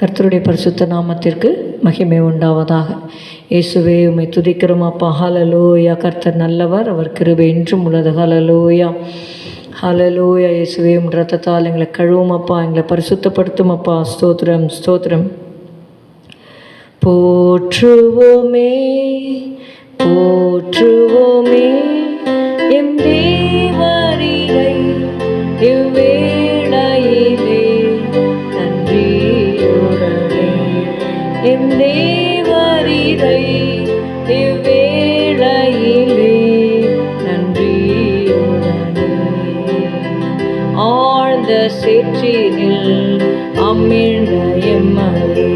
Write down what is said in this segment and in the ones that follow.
கர்த்தருடைய பரிசுத்த நாமத்திற்கு மகிமை உண்டாவதாக. இயேசுவே உமை துதிக்கிறோம் அப்பா. ஹலலோயா கர்த்தர் நல்லவர் அவர் கிருபை என்றும் உள்ளது. ஹலலோயா ஹலலோயா இயேசுவே உம் ரத்தத்தால் எங்களை கழுவும் அப்பா. எங்களை பரிசுத்தப்படுத்தும் அப்பா. ஸ்தோத்திரம் ஸ்தோத்திரம். போற்றுவோமே போற்றுவோமே. எம் தேவரி. ஆழ்ந்த சேற்றினில் அமிழ்ந்த எம்மரே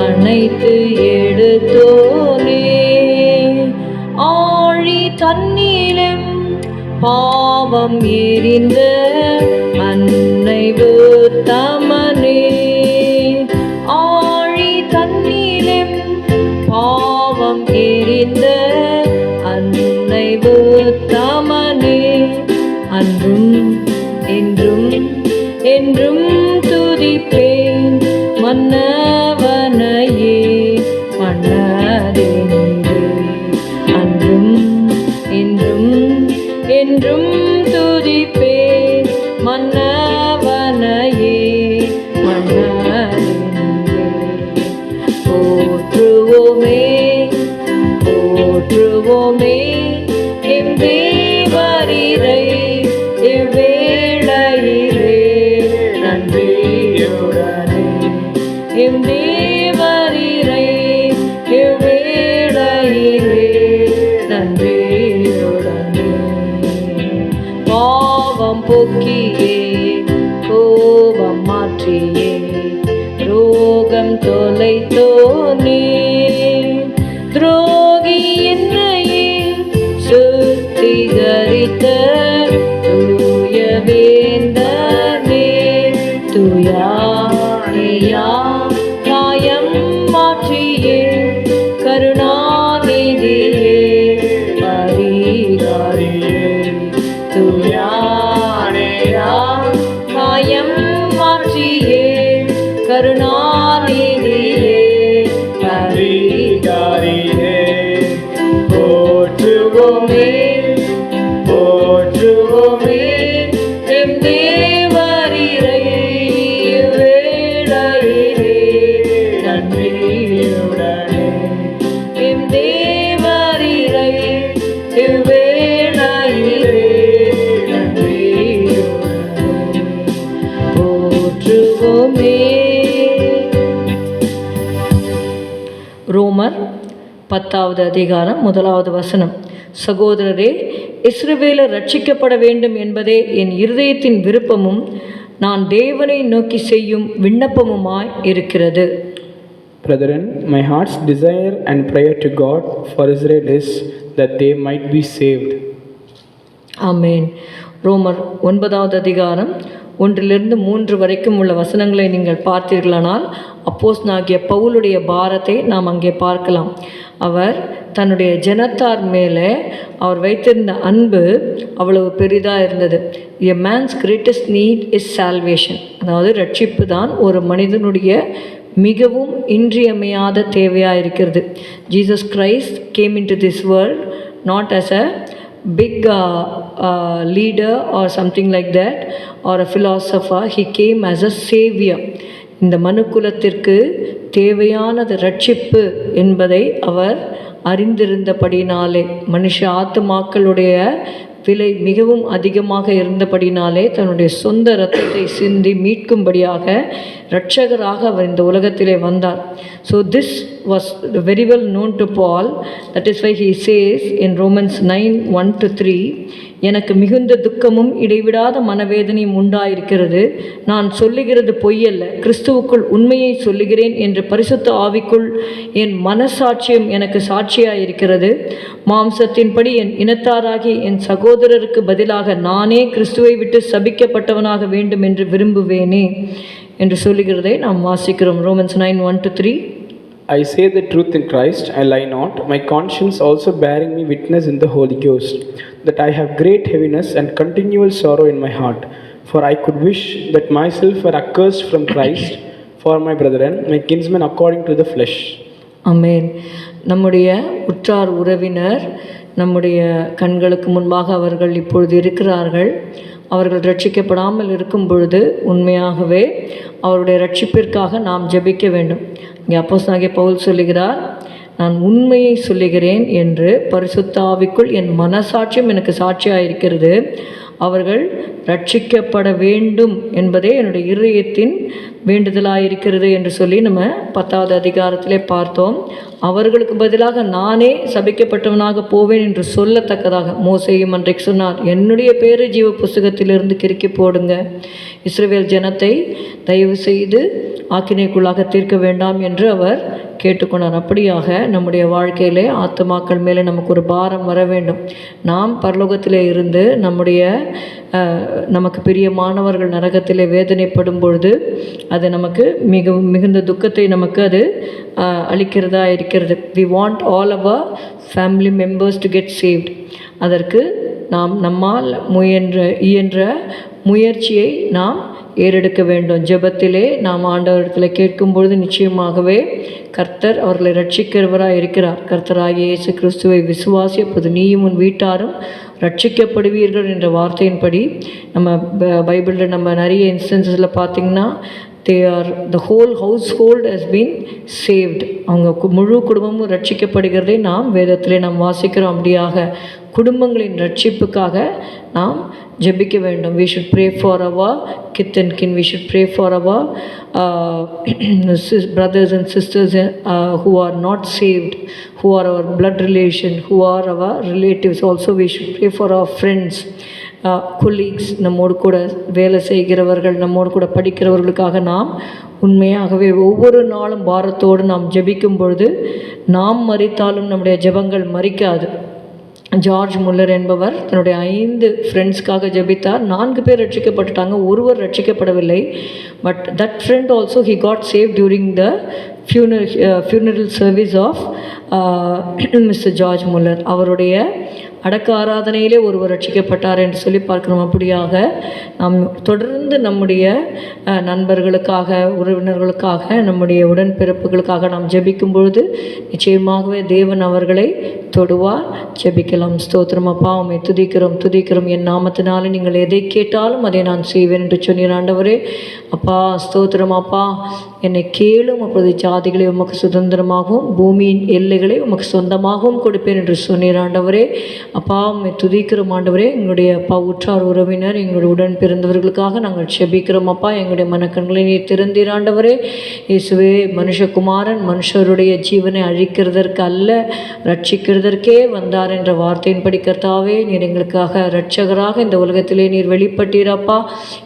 அனைத்து எடுத்தோனே. ஆழி தண்ணீரும் பாவம் எரிந்த அன்னை சுத்திகரித்த தூய வேந்தனே துயாயா காயம் மாற்றியே கருணாநிதியே பரிகாரியே துயானேயா காயம் மாற்றியே கருணா ரோமர் பத்தாவது அதிகாரம் முதலாவது வசனம். சகோதரரே இஸ்ரவேலர் ரட்சிக்கப்பட வேண்டும் என்பதே என் இருதயத்தின் விருப்பமும் நான் தேவனை நோக்கி செய்யும் விண்ணப்பமுமாய் இருக்கிறது. Brethren, my heart's desire and prayer to God for Israel is that they might be saved. ஆமேன் ரோமர் ஒன்பதாவது அதிகாரம் ஒன்றிலிருந்து மூன்று வரைக்கும் உள்ள வசனங்களை நீங்கள் பார்த்தீர்களானால் அப்போஸ் நாகிய பவுலுடைய பாரத்தை நாம் அங்கே பார்க்கலாம். அவர் தன்னுடைய ஜனத்தார் மேலே அவர் வைத்திருந்த அன்பு அவ்வளவு பெரிதாக இருந்தது. A man's greatest need is salvation அதாவது ரட்சிப்பு தான் ஒரு மனிதனுடைய மிகவும் இன்றியமையாத தேவையாக இருக்கிறது. Jesus Christ came in to this world not as a big uh, uh, leader or something like that or a philosopher he came as a savior இந்த மனுக்குலத்திற்கு தேவையானது ரட்சிப்பு என்பதை அவர் அறிந்திருந்தபடினாலே மனுஷ ஆத்துமாக்களுடைய விலை மிகவும் அதிகமாக இருந்தபடினாலே தன்னுடைய சொந்த இரத்தத்தை சிந்தி மீட்கும்படியாக இரட்சகராக அவர் இந்த உலகத்திலே வந்தார். So this was very well known to Paul that is why he says in Romans nine one two three எனக்கு மிகுந்த துக்கமும் இடைவிடாத மனவேதனையும் உண்டாயிருக்கிறது. நான் சொல்லுகிறது பொய்யல்ல. கிறிஸ்துவுக்குள் உண்மையை சொல்லுகிறேன் என்று பரிசுத்த ஆவிக்குள் என் மனசாட்சியம் எனக்கு சாட்சியாயிருக்கிறது. மாம்சத்தின்படி என் இனத்தாராகி என் சகோதரருக்கு பதிலாக நானே கிறிஸ்துவை விட்டு சபிக்கப்பட்டவனாக வேண்டும் என்று விரும்புவேனே. என்று சொல்லுகிறதை நாம் வாசிக்கிறோம். Romans nine one two three I say the truth in Christ, I lie not, my conscience also bearing me witness in the Holy Ghost, that I have great heaviness and continual sorrow in my heart. For I could wish that myself were accursed from Christ for my brethren, my kinsmen according to the flesh. Amen நம்முடைய உற்றார் உறவினர் நம்முடைய கண்களுக்கு முன்பாக அவர்கள் இப்பொழுது இருக்கிறார்கள் அவர்கள் ரட்சிக்கப்படாமல் இருக்கும் பொழுது உண்மையாகவே அவருடைய ரட்சிப்பிற்காக நாம் ஜெபிக்க வேண்டும் இங்கே அப்போஸ் பவுல் சொல்லுகிறார் நான் உண்மையை சொல்லுகிறேன் என்று பரிசுத்தாவிக்குள் என் மனசாட்சியும் எனக்கு சாட்சியாக இருக்கிறது அவர்கள் ரட்சிக்கப்பட வேண்டும் என்பதே என்னுடைய இருதயத்தின் வேண்டுதலாக இருக்கிறது என்று சொல்லி நம்ம பத்தாவது அதிகாரத்திலே பார்த்தோம். அவர்களுக்கு பதிலாக நானே சபிக்கப்பட்டவனாக போவேன் என்று சொல்லத்தக்கதாக மோசையும் அன்றைக்கு சொன்னார். என்னுடைய பேரு ஜீவ புஸ்தகத்திலிருந்து கிறுக்கி போடுங்க. இஸ்ரேல் ஜனத்தை தயவு செய்து ஆக்கினைக்குள்ளாக தீர்க்க வேண்டாம் என்று அவர் கேட்டுக்கொண்டார். அப்படியாக நம்முடைய வாழ்க்கையிலே ஆத்துமாக்கள் மேலே நமக்கு ஒரு பாரம் வர வேண்டும். நாம் பரலோகத்திலே இருந்து நம்முடைய நமக்கு பிரியமானவர்கள் நரகத்திலே வேதனைப்படும் பொழுது அது நமக்கு மிகவும் மிகுந்த துக்கத்தை நமக்கு அது அஹ், அளிக்கிறதா இருக்கிறது. We want all our family members to get saved அதற்கு நாம் நம்மால் முயன்ற இயன்ற முயற்சியை நாம் ஏறெடுக்க வேண்டும். ஜெபத்திலே நாம் ஆண்டவரிடத்தில் கேட்கும் பொழுது நிச்சயமாகவே கர்த்தர் அவர்களை ரட்சிக்கிறவராக இருக்கிறார். கர்த்தராகிய இயேசு கிறிஸ்துவை விசுவாசி அப்போது நீயும் உன் வீட்டாரும் ரட்சிக்கப்படுவீர்கள் என்ற வார்த்தையின்படி நம்ம ப- பைபிளில் நம்ம நிறைய இன்ஸ்டன்சஸில் பார்த்திங்கன்னா they are the whole household has been saved அவங்க கு- முழு குடும்பமும் ரட்சிக்கப்படுகிறதை நாம் வேதத்திலே நாம் வாசிக்கிறோம். அப்படியாக குடும்பங்களின் ரட்சிப்புக்காக நாம் ஜெபிக்க வேண்டும். We should pray for our kith and kin we should pray for our brothers and sisters who are not saved who are our blood relation who are our relatives also we should pray for our friends colleagues நம்மோடு கூட வேலை செய்கிறவர்கள் நம்மோடு கூட படிக்கிறவர்களுக்காக நாம் உண்மையாகவே ஒவ்வொரு நாளும் பாரத்தோடு நாம் ஜெபிக்கும் பொழுது நாம் மறித்தாலும் நம்முடைய ஜெபங்கள் மறிக்காது. ஜார்ஜ் முல்லர் என்பவர் தன்னுடைய ஐந்து ஃப்ரெண்ட்ஸ்க்காக ஜெபித்தார். நான்கு பேர் ரட்சிக்கப்பட்டுட்டாங்க ஒருவர் ரட்சிக்கப்படவில்லை. But that friend also he got saved during the funer funeral service of mister George Muller அவருடைய அடக்க ஆராதனையிலே ஒருவர் ரட்சிக்கப்பட்டார் என்று சொல்லி பார்க்கிறோம். அப்படியாக நாம் தொடர்ந்து நம்முடைய நண்பர்களுக்காக உறவினர்களுக்காக நம்முடைய உடன்பிறப்புகளுக்காக நாம் ஜெபிக்கும் பொழுது நிச்சயமாகவே தேவன் அவர்களை தொடுவார். ஜெபிக்கலாம். ஸ்தோத்திரம். அப்பா உண்மை துதிக்கிறோம் துதிக்கிறோம். என் நாமத்தினாலே நீங்கள் எதை கேட்டாலும் அதை நான் செய்வேன் என்று சொன்னீர் ஆண்டவரே. அப்பா ஸ்தோத்திரம். அப்பா என்னை கேளும் அப்பொழுது ஜாதிகளை உமக்கு சுதந்திரமாகவும் பூமியின் எல்லைகளை உமக்கு சொந்தமாகவும் கொடுப்பேன் என்று சொன்னீர் ஆண்டவரே. அப்பா உண்மை துதிக்கிறோம் ஆண்டவரே. எங்களுடைய அப்பா உற்றார் உறவினர் எங்களுடைய உடன் பிறந்தவர்களுக்காக நாங்கள் செபிக்கிறோம் அப்பா. எங்களுடைய மனக்கண்களை நீர் திறந்தீர் ஆண்டவரே. இயேசுவே மனுஷகுமாரன் மனுஷருடைய ஜீவனை அழிக்கிறதற்கு அல்ல ரட்சிக்கிறதற்கே வந்தார் என்ற வார்த்தையின்படி கர்த்தாவே நீர் எங்களுக்காக ரட்சகராக இந்த உலகத்திலே நீர் வெளிப்பட்டீரப்பா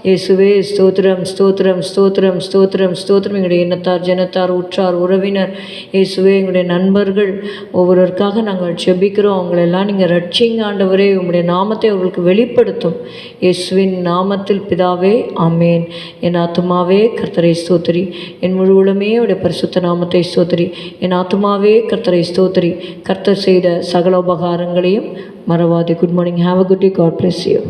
இயேசுவே ஸ்தோத்திரம் ஸ்தோத்திரம் ஸ்தோத்திரம் ஸ்தோத்திரம். ஸ்தோத்திரம் எங்களுடைய இனத்தார் ஜனத்தார் உற்றார் உறவினர் இயேசுவே எங்களுடைய நண்பர்கள் ஒவ்வொருவருக்காக நாங்கள் செபிக்கிறோம் அவங்களெல்லாம் நீங்கள் ரட்சிங்க ஆண்டவரே உங்களுடைய நாமத்தை அவர்களுக்கு வெளிப்படுத்தும். இயேசுவின் நாமத்தில் பிதாவே ஆமேன். என் ஆத்துமாவே கர்த்தரை ஸ்தோத்திரி. என் முழு உளமே அவருடைய பரிசுத்த நாமத்தை ஸ்தோத்திரி. என் ஆத்துமாவே கர்த்தரை ஸ்தோத்திரி. கர்த்தர் செய்த சகல உபகாரங்களையும் மறவாதே. Good morning have a good day God bless you